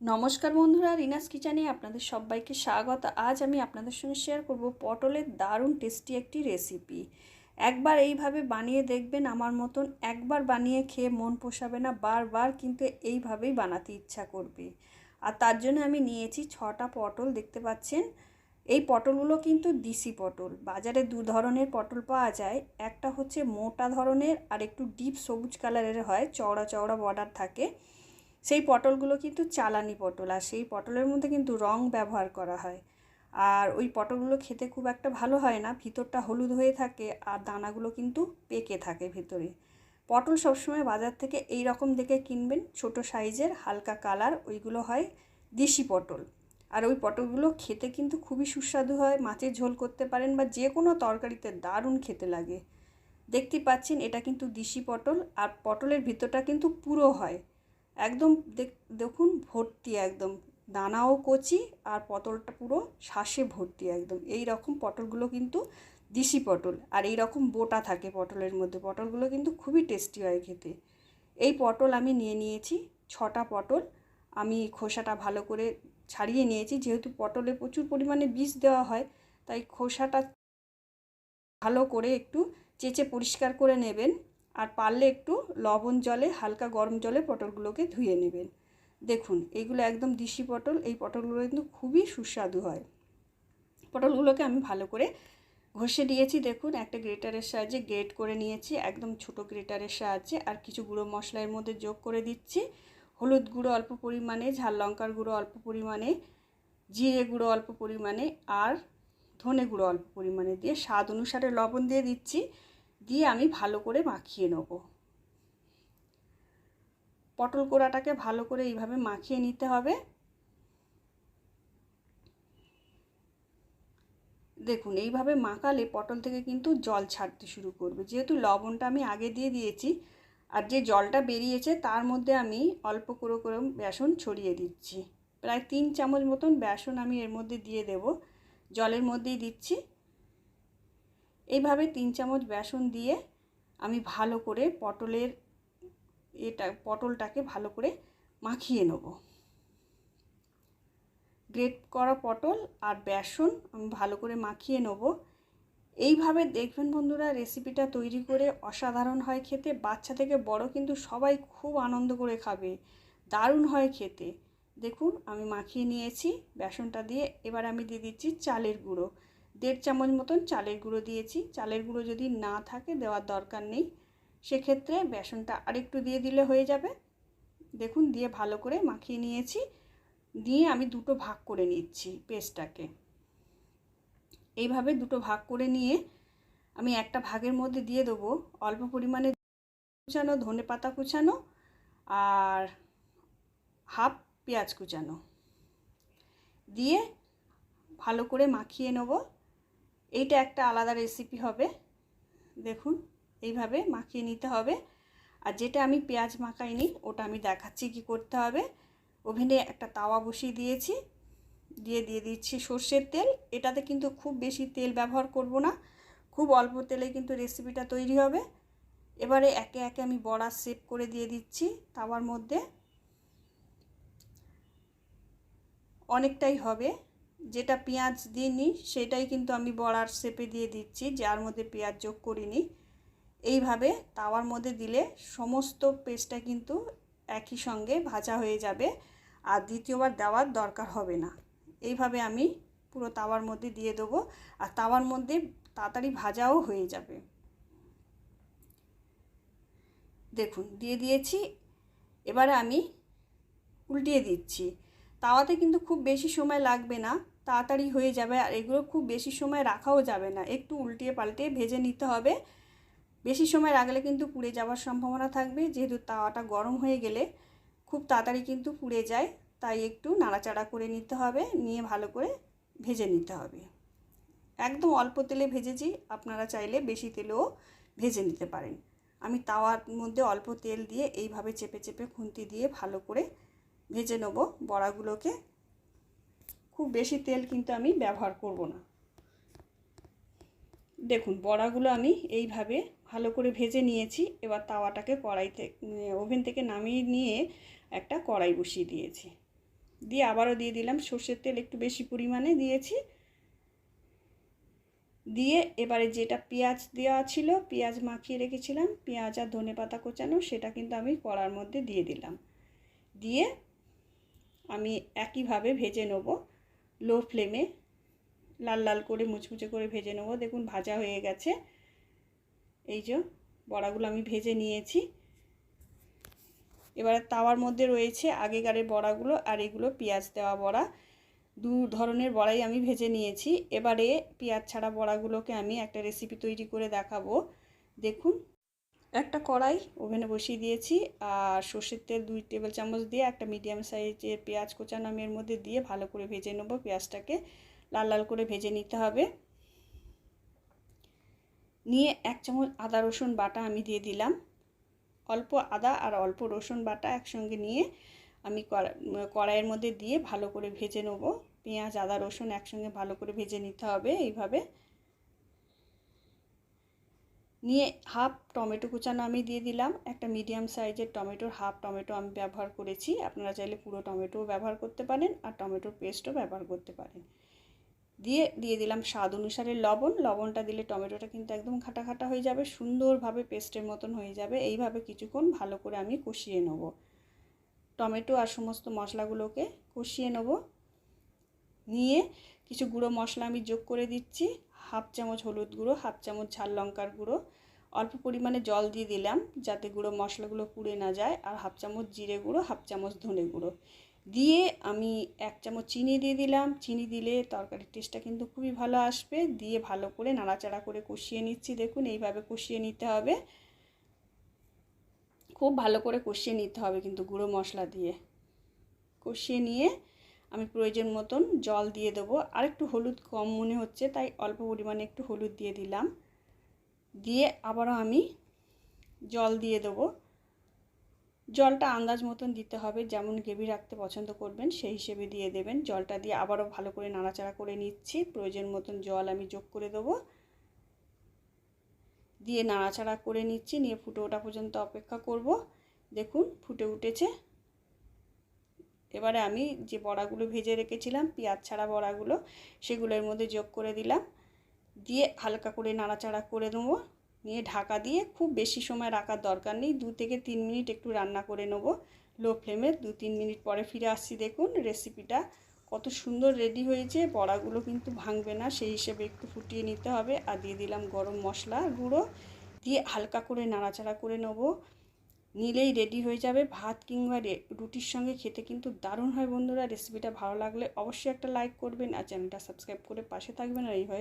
নমস্কার বন্ধুরা, রিনাস কিচেনে আপনাদের সবাইকে স্বাগত। আজ আমি আপনাদের সঙ্গে শেয়ার করব পটলের দারুণ টেস্টি একটি রেসিপি একবার এইভাবে বানিয়ে দেখবেন আমার মতন, একবার বানিয়ে খেয়ে মন পোষাবে না, বারবার কিন্তু এইভাবেই বানাতে ইচ্ছা করবে। আর তার জন্য আমি নিয়েছি ছটা পটল, দেখতে পাচ্ছেন? এই পটলগুলো কিন্তু দিশি পটল। বাজারে দু ধরনের পটল পাওয়া যায়। একটা হচ্ছে মোটা ধরনের আর একটু ডিপ সবুজ কালারের হয়, চওড়া চওড়া বর্ডার থাকে। সেই পটলগুলো কিন্তু চালানি পটল আর সেই পটলের মধ্যে কিন্তু রং ব্যবহার করা হয়। আর ওই পটলগুলো খেতে খুব একটা ভালো হয় না, ভিতরটা হলুদ হয়ে থাকে আর দানাগুলো কিন্তু পেকে থাকে ভেতরে। পটল সবসময় বাজার থেকে এই রকম দেখে কিনবেন, ছোট সাইজের হালকা কালার, ওইগুলো হয় দেশি পটল। আর ওই পটলগুলো খেতে কিন্তু খুবই সুস্বাদু হয়, মাছের ঝোল করতে পারেন বা যে কোনো তরকারিতে দারুণ খেতে লাগে। দেখতেই পাচ্ছেন এটা কিন্তু দিশি পটল আর পটলের ভিতরটা কিন্তু পুরো হয়। একদম দেখুন ভর্তি একদম। দানাও কচি আর পটলটা পুরো শ্বাসে ভর্তি একদম। এই রকম পটলগুলো কিন্তু দিশি পটল আর এই রকম বোটা থাকে পটলের মধ্যে। পটলগুলো কিন্তু খুবই টেস্টি হয় খেতে। এই পটল আমি নিয়ে নিয়েছি, ছটা পটল। আমি খোসাটা ভালো করে ছাড়িয়ে নিয়েছি। যেহেতু পটলে প্রচুর পরিমাণে বীজ দেওয়া হয়, তাই খোসাটা ভালো করে একটু চেঁচে পরিষ্কার করে নেবেন। আর পারলে একটু লবণ জলে, হালকা গরম জলে পটলগুলোকে ধুয়ে নেবেন। দেখুন এইগুলো একদম দিশি পটল, এই পটলগুলো কিন্তু খুবই সুস্বাদু হয়। পটলগুলোকে আমি ভালো করে ঘষে দিয়েছি দেখুন, একটা গ্রেটারের সাহায্যে গ্রেট করে নিয়েছি, একদম ছোট গ্রেটারের সাহায্যে। আর কিছু গুঁড়ো মশলার মধ্যে যোগ করে দিচ্ছি। হলুদ গুঁড়ো অল্প পরিমাণে, ঝাল লঙ্কার গুঁড়ো অল্প পরিমাণে, জিরে গুঁড়ো অল্প পরিমাণে, আর ধনে গুঁড়ো অল্প পরিমাণে দিয়ে স্বাদ অনুসারে লবণ দিয়ে দিচ্ছি। দিয়ে আমি ভালো করে মাখিয়ে নেব। পটল কোড়াটাকে ভালো করে এইভাবে মাখিয়ে নিতে হবে। দেখুন, এইভাবে মাখালে পটল থেকে কিন্তু জল ছাড়তে শুরু করবে। যেহেতু লবণটা আমি আগে দিয়ে দিয়েছি, আর যে জলটা বেরিয়েছে তার মধ্যে আমি অল্প করে করে বেসন ছড়িয়ে দিচ্ছি। প্রায় তিন চামচ মতন বেসন আমি এর মধ্যে দিয়ে দেব। জলের মধ্যেই দিচ্ছি। এইভাবে তিন চামচ বেসন দিয়ে আমি ভালো করে পটলের এটা, পটলটাকে ভালো করে মাখিয়ে নেব। গ্রেট করা পটল আর বেসন আমি ভালো করে মাখিয়ে নেব। এইভাবে দেখবেন বন্ধুরা, রেসিপিটা তৈরি করে অসাধারণ হয় খেতে। বাচ্চা থেকে বড় কিন্তু সবাই খুব আনন্দ করে খাবে। দারুণ হয় খেতে। দেখুন, আমি মাখিয়ে নিয়েছি বেসনটা দিয়ে। এবার আমি দিয়ে দিচ্ছি চালের গুঁড়ো। দেড় চামচ মতন চালের গুঁড়ো দিয়েছি। চালের গুঁড়ো যদি না থাকে, দেওয়ার দরকার নেই। সেক্ষেত্রে বেসনটা আরেকটু দিয়ে দিলে হয়ে যাবে। দেখুন, দিয়ে ভালো করে মাখিয়ে নিয়েছি। দিয়ে আমি দুটো ভাগ করে নিচ্ছি পেস্টটাকে। এইভাবে দুটো ভাগ করে নিয়ে আমি একটা ভাগের মধ্যে দিয়ে দেবো। অল্প পরিমাণে কুচানো, ধনে পাতা কুচানো আর হাফ পেঁয়াজ কুচানো। দিয়ে ভালো করে মাখিয়ে নেব। এইটা একটা আলাদা রেসিপি হবে। দেখুন, এইভাবে মাখিয়ে নিতে হবে। আর যেটা আমি পেঁয়াজ মাখাইনি, ওটা আমি দেখাচ্ছি কি করতে হবে। ওভেনে একটা তাওয়া বসিয়ে দিয়েছি। দিয়ে দিয়ে দিচ্ছি সর্ষের তেল। এটাতে কিন্তু খুব বেশি তেল ব্যবহার করব না। খুব অল্প তেলে কিন্তু রেসিপিটা তৈরি হবে। এবারে একে একে আমি বড়া সেপ করে দিয়ে দিচ্ছি তাওয়ার মধ্যে। অনেকটাই হবে। যেটা পেঁয়াজ দিইনি, সেটাই কিন্তু আমি বড়ার শেপে দিয়ে দিচ্ছি, যার মধ্যে পেঁয়াজ যোগ করিনি। এইভাবে তাওয়ার মধ্যে দিলে সমস্ত পেস্টটা কিন্তু একই সঙ্গে ভাজা হয়ে যাবে, আর দ্বিতীয়বার দেওয়ার দরকার হবে না। এইভাবে আমি পুরো তাওয়ার মধ্যে দিয়ে দেবো, আর তাওয়ার মধ্যে তাড়াতাড়ি ভাজাও হয়ে যাবে। দেখুন, দিয়ে দিয়েছি। এবারে আমি উল্টিয়ে দিচ্ছি। তাওয়াতে কিন্তু খুব বেশি সময় লাগবে না। তাড়াতাড়ি হয়ে যাবে আর এগুলো খুব বেশি সময় রাখাও যাবে না। একটু উল্টিয়ে পাল্টে ভেজে নিতে হবে। বেশি সময় রাখলে কিন্তু পুড়ে যাওয়ার সম্ভাবনা থাকবে। যেহেতু তাওয়াটা গরম হয়ে গেলে খুব তাড়াতাড়ি কিন্তু পুড়ে যায়, তাই একটু নাড়াচাড়া করে নিতে হবে, নিয়ে ভালো করে ভেজে নিতে হবে। একদম অল্প তেলে ভেজেছি, আপনারা চাইলে বেশি তেলেও ভেজে নিতে পারেন। আমি তাওয়ার মধ্যে অল্প তেল দিয়ে এইভাবে চেপে চেপে খুন্তি দিয়ে ভালো করে ভেজে নেব বড়াগুলোকে। খুব বেশি তেল কিন্তু আমি ব্যবহার করব না। দেখুন, বড়াগুলো আমি এইভাবে ভালো করে ভেজে নিয়েছি। এবার তাওয়াটাকে কড়াইতে ওভেন থেকে নামিয়ে নিয়ে একটা কড়াই বসিয়ে দিয়েছি। দিয়ে আবারও দিয়ে দিলাম, সর্ষের তেল একটু বেশি পরিমাণে দিয়েছি। দিয়ে এবারে যেটা পেঁয়াজ দেওয়া ছিল, পেঁয়াজ মাখিয়ে রেখেছিলাম, পেঁয়াজ আর ধনে পাতা কোচানো, সেটা কিন্তু আমি কড়ার মধ্যে দিয়ে দিলাম। দিয়ে আমি একইভাবে ভেজে নেব। লো ফ্লেমে লাল লাল করে মুচমুচে করে ভেজে নেব। দেখুন, ভাজা হয়ে গেছে। এই যে বড়াগুলো আমি ভেজে নিয়েছি। এবারে তাওয়ার মধ্যে রয়েছে আগেকারের বড়াগুলো আর এগুলো পেঁয়াজ দেওয়া বড়া। দু ধরনের বড়াই আমি ভেজে নিয়েছি। এবারে পেঁয়াজ ছাড়া বড়াগুলোকে আমি একটা রেসিপি তৈরি করে দেখাবো। দেখুন। একটা কড়াই, ওভেনে বসিয়ে দিয়েছি, আর সর্ষের তেল দুই টেবিল চামচ দিয়ে একটা মিডিয়াম সাইজের পেঁয়াজ কোচানো আমি এর মধ্যে দিয়ে ভালো করে ভেজে নেব। পেঁয়াজটাকে লাল লাল করে ভেজে নিতে হবে। নিয়ে এক চামচ আদা, রসুন বাটা আমি দিয়ে দিলাম। অল্প আদা আর অল্প রসুন বাটা একসঙ্গে নিয়ে আমি কড়াইয়ের মধ্যে দিয়ে ভালো করে ভেজে নেব। পেঁয়াজ, আদা, রসুন একসঙ্গে ভালো করে ভেজে নিতে হবে এইভাবে। নিয়ে হাফ টমেটো কুচানো আমি দিয়ে দিলাম। একটা মিডিয়াম সাইজের টমেটোর হাফ টমেটো আমি ব্যবহার করেছি। আপনারা চাইলে পুরো টমেটোও ব্যবহার করতে পারেন আর টমেটোর পেস্টও ব্যবহার করতে পারেন। দিয়ে দিয়ে দিলাম স্বাদ অনুসারে লবণ। লবণটা দিলে টমেটোটা কিন্তু একদম খাটা খাটা হয়ে যাবে, সুন্দরভাবে পেস্টের মতন হয়ে যাবে। এইভাবে কিছুক্ষণ ভালো করে আমি কষিয়ে নেব। টমেটো আর সমস্ত মশলাগুলোকে কষিয়ে নেব। নিয়ে কিছু গুঁড়ো মশলা আমি যোগ করে দিচ্ছি। হাফ চামচ হলুদ গুঁড়ো, হাফ চামচ ঝাল লঙ্কার গুঁড়ো। অল্প পরিমাণে জল দিয়ে দিলাম যাতে গুঁড়ো মশলাগুলো পুড়ে না যায়। আর হাফ চামচ জিরে গুঁড়ো, হাফ চামচ ধনে গুঁড়ো। দিয়ে আমি এক চামচ চিনি দিয়ে দিলাম। চিনি দিলে তরকারির টেস্টটা কিন্তু খুবই ভালো আসবে। দিয়ে ভালো করে নাড়াচাড়া করে কষিয়ে নিচ্ছি। দেখুন, এইভাবে কষিয়ে নিতে হবে। খুব ভালো করে কষিয়ে নিতে হবে কিন্তু গুঁড়ো মশলা দিয়ে। কষিয়ে নিয়ে আমি প্রয়োজন মতন জল দিয়ে দেবো। আর একটু হলুদ কম মনে হচ্ছে, তাই অল্প পরিমাণে একটু হলুদ দিয়ে দিলাম। দিয়ে আবারও আমি জল দিয়ে দেবো। জলটা আন্দাজ মতন দিতে হবে, যেমন গ্রেভি রাখতে পছন্দ করবেন সেই হিসেবে দিয়ে দেবেন। জলটা দিয়ে আবারও ভালো করে নাড়াচাড়া করে নিচ্ছি। প্রয়োজন মতন জল আমি যোগ করে দেবো। দিয়ে নাড়াচাড়া করে নিচ্ছি, নিয়ে ফুটে ওঠা পর্যন্ত অপেক্ষা করব। দেখুন, ফুটে উঠেছে। এবারে আমি যে বড়াগুলো ভেজে রেখেছিলাম, পেঁয়াজ ছাড়া বড়াগুলো, সেগুলোর মধ্যে যোগ করে দিলাম। দিয়ে হালকা করে নাড়াচাড়া করে নেব। নিয়ে ঢাকা দিয়ে খুব বেশি সময় রাখার দরকার নেই। দু থেকে তিন মিনিট একটু রান্না করে নেব। লো ফ্লেমে দু তিন মিনিট পরে ফিরে আসছি। দেখুন রেসিপিটা কত সুন্দর রেডি হয়েছে। বড়াগুলো কিন্তু ভাঙবে না, সেই হিসেবে একটু ফুটিয়ে নিতে হবে। আর দিয়ে দিলাম গরম মশলা গুঁড়ো। দিয়ে হালকা করে নাড়াচাড়া করে নেব। নিলেই রেডি হয়ে যাবে ভাত কিংবা রুটির সঙ্গে খেতে কিন্তু দারুণ হয় বন্ধুরা। রেসিপিটা ভালো লাগলে অবশ্যই একটা লাইক করবেন আর চ্যানেলটা সাবস্ক্রাইব করে পাশে থাকবেন আর এইভাবে